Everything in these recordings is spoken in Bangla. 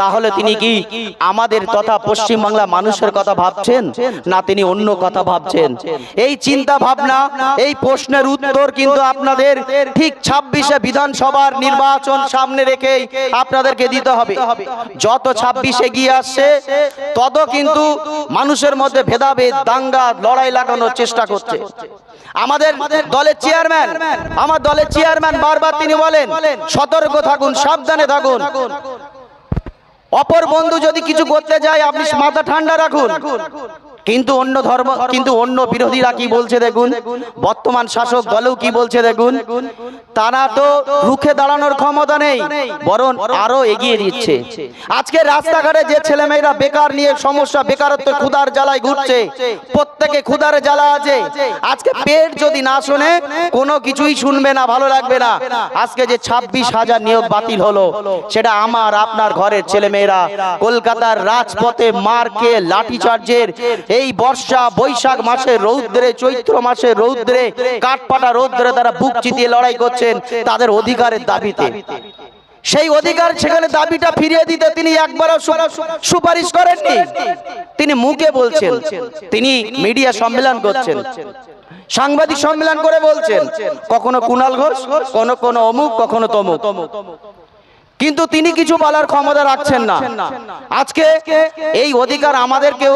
তাহলে তিনি কি আমাদের তথা পশ্চিমবাংলা মানুষের কথা ভাবছেন? না, তিনি অন্য কথা ভাবছেন। এই চিন্তা ভাবনা, এই প্রশ্নের উত্তর কিন্তু আপনাদের ঠিক ছাব্বিশে বিধানসভার নির্বাচন সামনে রেখেই আপনাদেরকে দিতে হবে। যত ছাব্বিশে গিয়ে আসছে, তত কিন্তু মানুষের মধ্যে ভেদাভেদ, দাঙ্গা, লড়াই লাগানোর চেষ্টা করছে। আমাদের দলের চেয়ারম্যান, আমার দলের চেয়ারম্যান বারবার তিনি বলেন, সতর্ক থাকুন, সাবধানে থাকুন। অপর বন্ধু যদি কিছু করতে যায় আপনি মাথা ঠান্ডা রাখুন। কিন্তু অন্য ধর্ম, কিন্তু অন্য বিরোধীরা কি বলছে দেখুন? বর্তমান শাসক দলেও কি বলছে দেখুন? তারা তো রুখে দাঁড়ানোর ক্ষমতা নেই, বরং আরও এগিয়ে দিচ্ছে। আজকে রাস্তাঘাটে যে ছেলেমেয়েরা বেকার নিয়ে সমস্যা, বেকারত্ব ক্ষুধার জ্বালায় ঘুরছে, প্রত্যেকে ক্ষুধার জ্বালা আছে। আজকে পেট যদি না শোনে, কোনো কিছুই শুনবে না, ভালো লাগবে না। আজকে যে ছাব্বিশ হাজার নিয়োগ বাতিল হলো, সেটা আমার, আপনার ঘরের ছেলেমেয়েরা। কলকাতার রাজপথে মারকে, লাঠিচার্জের এই বর্ষা বৈশাখ মাসে, রৌদ্রে, চৈত্র মাসে, রৌদ্রে, কাঠপাটা রৌদ্রে তারা বুক চিতিয়ে লড়াই করছেন তাদের অধিকারের দাবিতে। সেই অধিকার সেখানে দাবিটা ফিরিয়ে দিতে তিনি একবারও সুপারিশ করেননি। তিনি মুখে বলছেন, তিনি মিডিয়া সম্মেলন করছেন, সাংবাদিক সম্মেলন করে বলছেন, কখনো কুণাল ঘোষ, কখনো কোনো অমুক, কখনো তমুক। কিন্তু তিনি কিছু বলার ক্ষমতা রাখছেন না। আজকে এই অধিকার আমাদেরকেও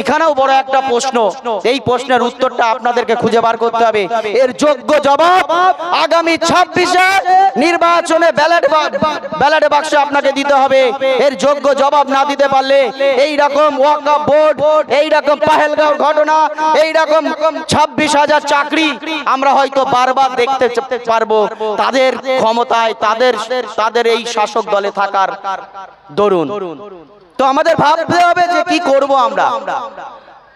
এখানেও বড় একটা প্রশ্ন। এই প্রশ্নের উত্তরটা আপনাদেরকে খুঁজে বার করতে হবে। এর যোগ্য জবাব আগামী ছাব্বিশে নির্বাচনে ব্যালট ব্যালট বাক্সে আপনাকে দিতে হবে। এর যোগ্য জবাব না দিতে পারলে এই রকম ওয়াকা বোর্ড এই রকম পাহেলগাঁও ঘটনা এই রকম ছাব্বিশ হাজার চাকরি আমরা হয়তো বারবার দেখতে পারব। তাদের ক্ষমতায়, তাদের তাদের এই শাসক দলে থাকার দরুন। তো আমাদের ভাবতে হবে যে কি করব আমরা?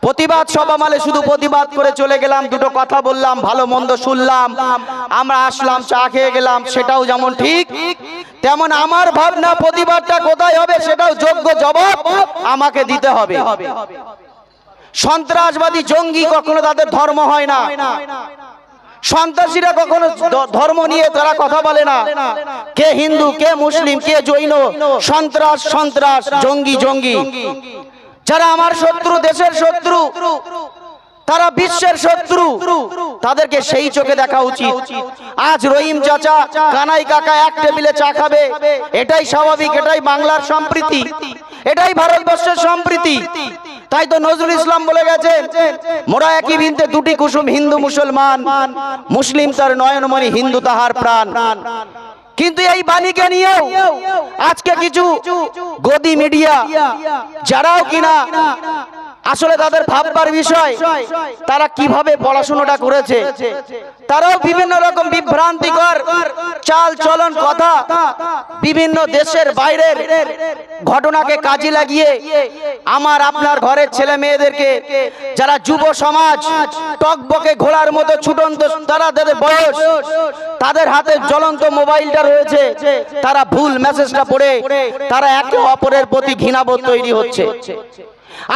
প্রতিবাদ সভা মালে শুধু প্রতিবাদ করে চলে গেলাম, দুটো কথা বললাম, ভালো মন্দ শুনলাম, আমরা আসলাম, চা খেয়ে গেলাম, সেটাও যেমন ঠিক, তেমন আমার ভাবনা প্রতিবাদটা কোথায় হবে সেটাও যোগ্য জবাব আমাকে দিতে হবে। সন্ত্রাসবাদী জঙ্গি কখনো তাদের ধর্ম হয় না। সন্ত্রাসীরা কখনো ধর্ম নিয়ে তারা কথা বলে না। কে হিন্দু, কে মুসলিম, কে জৈন, সন্ত্রাস সন্ত্রাস, জঙ্গি জঙ্গি। যারা আমার শত্রু, দেশের শত্রু, তারা বিশ্বের শত্রু, তাদেরকে সেই চোখে দেখা উচিত। আজ রহিম চাচা, কানাই কাকা এক টেবিলে চা খাবে। এটাই স্বাভাবিক, এটাই বাংলার সম্প্রীতি। এটাই ভারতবর্ষের সম্প্রীতি। তাই তো নজরুল ইসলাম বলে গেছেন মোরা একই ভিনতে দুটি কুসুম হিন্দু মুসলমান, মুসলিম তার নয়নমণি হিন্দু তাহার প্রাণ। কিন্তু এই বাণীকে নিয়েও আজকে কিছু গদি মিডিয়া, যারাও কিনা আসলে তাদের ভাববার বিষয় তারা কীভাবে পড়াশোনাটা করেছে। তারাও বিভিন্ন রকম বিভ্রান্তিকর চাল চলন কথা বিভিন্ন দেশের বাইরের ঘটনাকে কাজে লাগিয়ে আমার আপনার ঘরের ছেলে মেয়েদেরকে যারা যুব সমাজ টকবকে ঘোড়ার মতো ছুটন্ত তারা তাদের বয়স তাদের হাতে জ্বলন্ত মোবাইলটা রয়েছে। তারা ভুল মেসেজটা পড়ে তারা একে অপরের প্রতি ঘৃণাবোধ তৈরি হচ্ছে।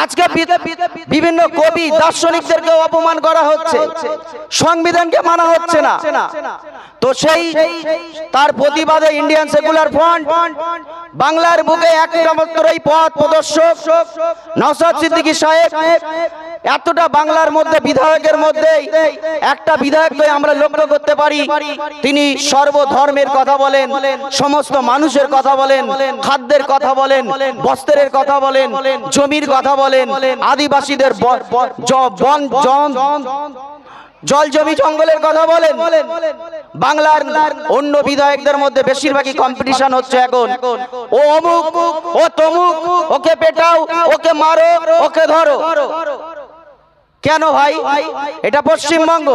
আজকে বিভিন্ন কবি দার্শনিকদেরকে অপমান করা হচ্ছে। সংবিধানকে মানা হচ্ছে না। তো সেই তার প্রতিবাদে ইন্ডিয়ান সেকুলার ফ্রন্ট বাংলার বুকে একমাত্র এই পথ প্রদর্শক নওসাদ সিদ্দিকী সাহেব এতটা বাংলার মধ্যে, বিধায়কের মধ্যে একটা বিধায়ককে আমরা লক্ষ্য করতে পারি। তিনি সর্বধর্মের কথা বলেন, সমস্ত মানুষের কথা বলেন, খাদ্যের কথা বলেন, বস্ত্রের কথা বলেন, জমির কথা বলেন, আদিবাসীদের বন, জন- জল, জমি, জঙ্গলের কথা বলেন। বাংলার অন্য বিধায়কদের মধ্যে বেশিরভাগই কম্পিটিশন হচ্ছে এখন। ও অমুক, ও তমুক, ওকে পেটাও, ওকে মারো, ওকে ধরো। কেন ভাই? এটা পশ্চিমবঙ্গ।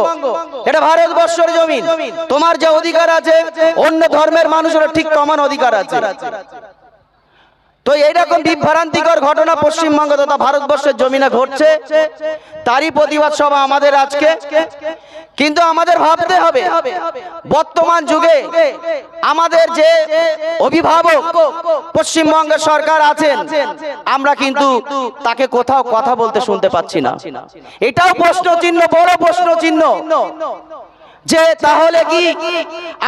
এটা ভারতবর্ষের জমিন। তোমার যে অধিকার আছে, অন্য ধর্মের মানুষের ঠিক সমান অধিকার আছে। তো এইরকম বিভ্রান্তিকর ঘটনা পশ্চিমবঙ্গ তথা ভারতবর্ষের জমিনে ঘটছে, তারই প্রতিবাদ সভা আমাদের আজকে। কিন্তু আমাদের ভাবতে হবে, বর্তমান যুগে আমাদের যে অভিভাবক পশ্চিমবঙ্গের সরকার আছেন, আমরা কিন্তু তাকে কোথাও কথা বলতে শুনতে পাচ্ছি না। এটাও প্রশ্ন চিহ্ন বড় প্রশ্ন চিহ্ন যে তাহলে কি?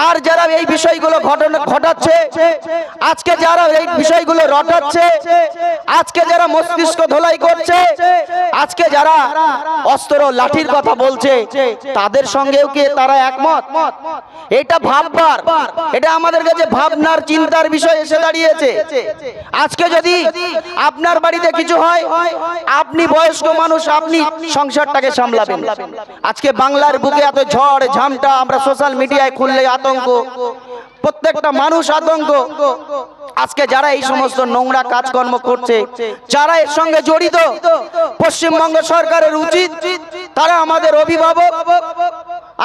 আর যারা এই বিষয়গুলো ঘটনা ঘটাচ্ছে, আজকে যারা এই বিষয়গুলো রটাচ্ছে, আজকে যারা মস্তিষ্ক ধোলাই করছে, আজকে যারা অস্ত্র লাঠির কথা বলছে, তাদের সঙ্গেও কি তারা একমত? এটা ভাববার, এটা আমাদের কাছে ভাবনার, চিন্তার বিষয় এসে দাঁড়িয়েছে। আজকে যদি আপনার বাড়িতে কিছু হয়, আপনি বয়স্ক মানুষ, আপনি সংসারটাকে সামলাবেন। আজকে বাংলার বুকে এত ঝড় ঝামটা আমরা সোশ্যাল মিডিয়ায় খুললে আতঙ্ক। প্রত্যেকটা মানুষ আতঙ্ক। আজকে যারা এই সমস্ত নোংরা কাজকর্ম করছে, যারা এর সঙ্গে জড়িত, পশ্চিমবঙ্গ সরকারের উচিত, তারা আমাদের অভিভাবক,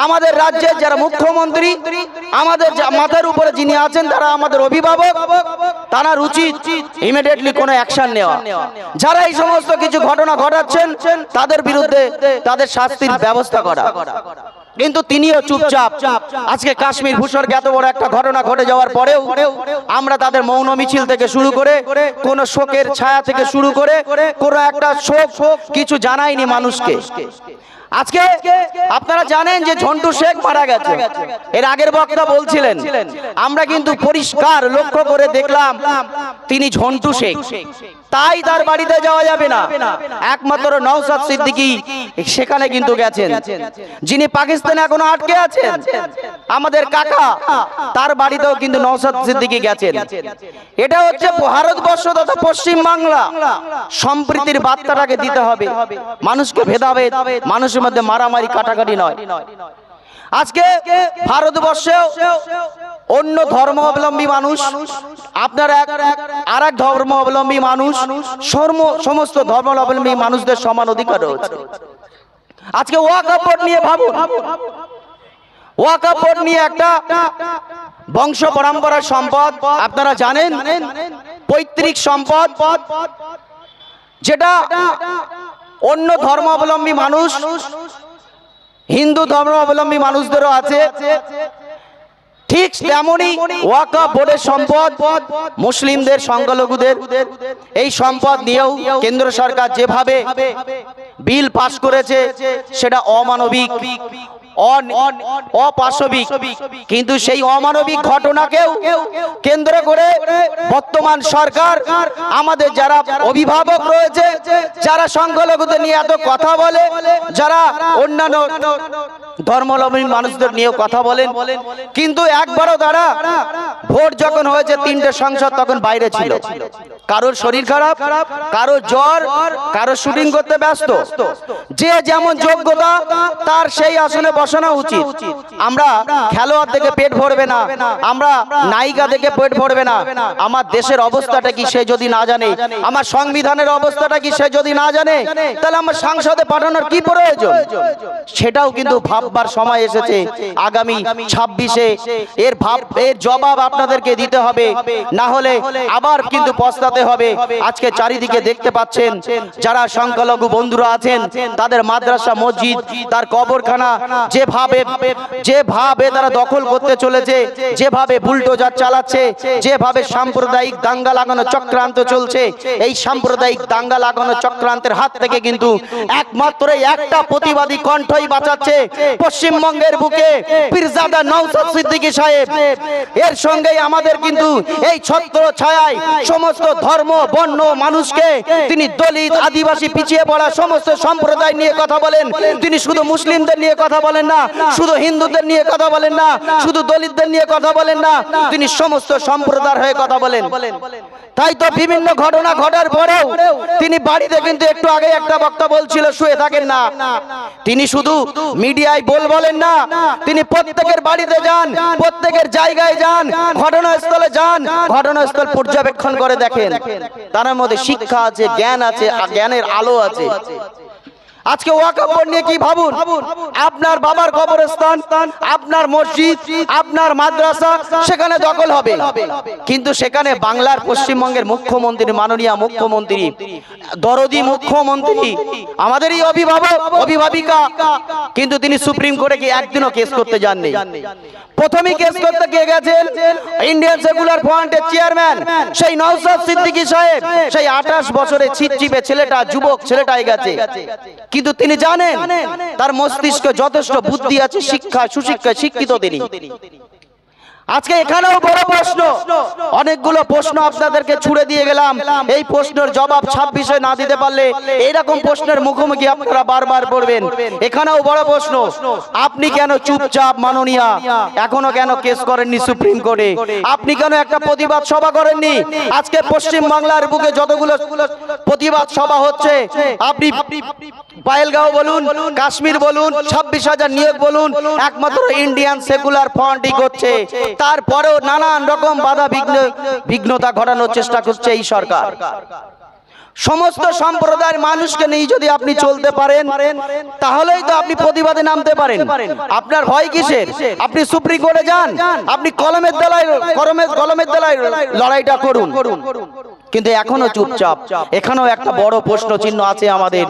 আমাদের রাজ্যের যারা মুখ্যমন্ত্রী, আমাদের মাথার উপরে যিনি আছেন, তারা আমাদের অভিভাবক, তারা উচিত ইমিডিয়েটলি কোনো অ্যাকশন নেওয়া। যারা এই সমস্ত কিছু ঘটনা ঘটাচ্ছেন, তাদের বিরুদ্ধে তাদের শাস্তির ব্যবস্থা করা। কিন্তু তিনিও চুপচাপ। আজকে কাশ্মীর ভূস্বর্গে এত বড় একটা ঘটনা ঘটে যাওয়ার পরেও আমরা তাদের মৌন মিছিল থেকে শুরু করে, কোন শোকের ছায়া থেকে শুরু করে, কোন একটা শোক কিছু জানায়নি মানুষকে। আজকে আপনারা জানেন যে ঝন্টু শেখ মারা গেছে। এর আগের বক্তা বলছিলেন, আমরা কিন্তু পরিষ্কার লক্ষ্য করে দেখলাম তিনি ঝন্টু শেখ। তাই তার বাড়িতে যাওয়া যাবে না। একমাত্র নওসাদ সিদ্দিকী সেখানে কিন্তু গেছেন। যিনি পাকিস্তানে এখনও আটকে আছেন? আমাদের কাকা, তার বাড়িতেও কিন্তু নওসাদ সিদ্দিকী গেছেন। এটা হচ্ছে ভারতবর্ষ তথা পশ্চিম বাংলা। সম্প্রীতির বার্তাটাকে দিতে হবে। মানুষকে ভেদাভেদ, মানুষের মধ্যে মারামারি, কাটাকাটি নয়। আজকে ভারতবর্ষেও অন্য ধর্মাবলম্বী মানুষ, আপনার এক আর এক ধর্মাবলম্বী মানুষ সমস্ত ধর্মাবলম্বী মানুষদের সমান অধিকার রয়েছে। আজকে ওয়াকাপড় নিয়ে ভাবুন। ওয়াকাপড় নিয়ে একটা বংশ পরম্পরার সম্পদ, আপনারা জানেন? পৈতৃক সম্পদ, যেটা অন্য ধর্মাবলম্বী মানুষ, হিন্দু ধর্মাবলম্বী মানুষদেরও আছে। ঠিক তেমনই ওয়াকা বোর্ডের সম্পদ মুসলিমদের, সংখ্যালঘুদের, এই সম্পদ নিয়েও কেন্দ্র সরকার যেভাবে বিল পাস করেছে, সেটা অমানবিক অপাশবিক। কিন্তু সেই অমানবিক ঘটনাকেও কেন্দ্র করে বর্তমান সরকার, আমাদের যারা অভিভাবক রয়েছে, যারা সংখ্যালঘুদের নিয়ে এত কথা বলে, যারা অন্যান্য ধর্মাবলম্বী মানুষদের নিয়ে কথা বলেন। কিন্তু একবারও তারা ভোট যখন হয়েছে তিনটে সংসদ তখন বাইরে ছিল। কারোর শরীর খারাপ, কারোর জ্বর, কারোর শুটিং করতে ব্যস্ত। যে যেমন যোগ্যতা, তার সেই আসনে বসানো উচিত। আমরা খেলোয়াড় থেকে পেট ভরবে না, আমরা নায়িকা থেকে পেট ভরবে না। আমার দেশের অবস্থাটা কি সে যদি না জানে? আমার সংবিধানের অবস্থাটা কি সে যদি না জানে? তাহলে আমার সংসদে পাঠানোর কি প্রয়োজন? সেটাও কিন্তু ভাববার সময় এসেছে। আগামী ছাব্বিশে এর ভাব এর জবাব আপনাদেরকে দিতে হবে। না হলে আবার কিন্তু পস্তাতে হবে। আজকে চারিদিকে দেখতে পাচ্ছেন যারা সংখ্যালঘু বন্ধুরা আছেন, তাদের মাদ্রাসা, মসজিদ, তার কবরখানা যেভাবে যেভাবে তারা দখল করতে চলেছে, যেভাবে বুলডোজার চালাচ্ছে, যেভাবে সাম্প্রদায়িক দাঙ্গা লাগানো চক্রান্ত চলছে, এই সাম্প্রদায়িক দাঙ্গা লাগানো চক্রান্তের হাত থেকে কিন্তু একমাত্র একটা প্রতিবাদী কণ্ঠই বাঁচাচ্ছে। পশ্চিমবঙ্গের বুকে পীরজাদা নওসাদ সিদ্দিকী সাহেব, এর সঙ্গেই আমাদের কিন্তু এই ছত্র ছায়ায় সমস্ত ধর্ম, বর্ণ, মানুষকে তিনি দলিত, আদিবাসী, পিছিয়ে পড়া সমস্ত সম্প্রদায় নিয়ে কথা বলেন। তিনি শুধু মুসলিমদের নিয়ে কথা বলেন না, শুধু হিন্দুদের নিয়ে কথা বলেন না, শুধু দলিতদের নিয়ে কথা বলেন না, তিনি সমস্ত সম্প্রদায়ের হয়ে কথা বলেন। তাই তো বিভিন্ন ঘটনা ঘটার পরেও তিনি বাড়িতে কিন্তু একটু আগে একটা বক্তা বলছিল, শুয়ে থাকেন না। তিনি শুধু মিডিয়ায় বল বলেন না। তিনি প্রত্যেকের বাড়িতে যান প্রত্যেকের জায়গায় যান ঘটনাস্থলে যান ঘটনাস্থল পর্যবেক্ষণ করে দেখেন। তার মধ্যে শিক্ষা আছে জ্ঞান আছে জ্ঞানের আলো আছে। আজকে ওয়াকফ বোর্ড নিয়ে কি ভাবুন? আপনার বাবার কবরস্থান আপনার মসজিদ আপনার মাদ্রাসা সেখানে দখল হবে। কিন্তু সেখানে বাংলার পশ্চিমবঙ্গের মুখ্যমন্ত্রী মাননীয় মুখ্যমন্ত্রী দরদি মুখ্যমন্ত্রী আমাদেরই অভিভাবক অভিভাবিকা কিন্তু তিনি সুপ্রিম কোর্টে কি একদিনও কেস করতে যাননি। প্রথমেই কেস করতে কে গেছেন ইন্ডিয়ান সেকুলার ফ্রন্টের চেয়ারম্যান সেই নওসাদ সিদ্দিকী সাহেব। সেই আঠাশ বছরের ছিপছিপে ছেলেটা যুবক ছেলেটাই গেছে। কি কিন্তু তিনি জানেন তার মস্তিষ্কে যথেষ্ট বুদ্ধি আছে শিক্ষা সুশিক্ষা শিক্ষিত তিনি। আজকে এখানেও বড় প্রশ্ন। অনেকগুলো প্রশ্ন আপনাদেরকে ছুড়ে দিয়ে গেলাম। এই প্রশ্নের জবাব ছাব্বিশে না দিতে পারলে এইরকম প্রশ্নের মুখোমুখি আপনারা বারবার পড়বেন। এখানেও বড় প্রশ্ন, আপনি কেন চুপচাপ মাননীয়া? এখনও কেন কেস করেননি সুপ্রিম কোর্টে? আপনি কেন একটা প্রতিবাদ সভা করেননি? আজকে পশ্চিম বাংলার বুকে যতগুলো প্রতিবাদ সভা হচ্ছে, আপনি পায়েলগাঁও বলুন, কাশ্মীর বলুন, ছাব্বিশ হাজার নিয়োগ বলুন, একমাত্র ইন্ডিয়ান সেকুলার ফ্রন্টই করছে। তারপরেও নানান রকম বাধা বিঘ্ন, বিঘ্নতা ঘটানোর চেষ্টা করছে এই সরকার। সমস্ত সম্প্রদায়ের মানুষকে নিয়ে যদি আপনি চলতে পারেন, তাহলেই তো আপনি প্রতিবাদে নামতে পারেন। আপনার ভয় কিসের? আপনি সুপ্রিম কোর্টে যান, আপনি কলমের দেলায় কলমের কলমের দেলায় লড়াইটা করুন। কিন্তু এখনও চুপচাপ, এখানেও একটা বড় প্রশ্ন চিহ্ন আছে আমাদের।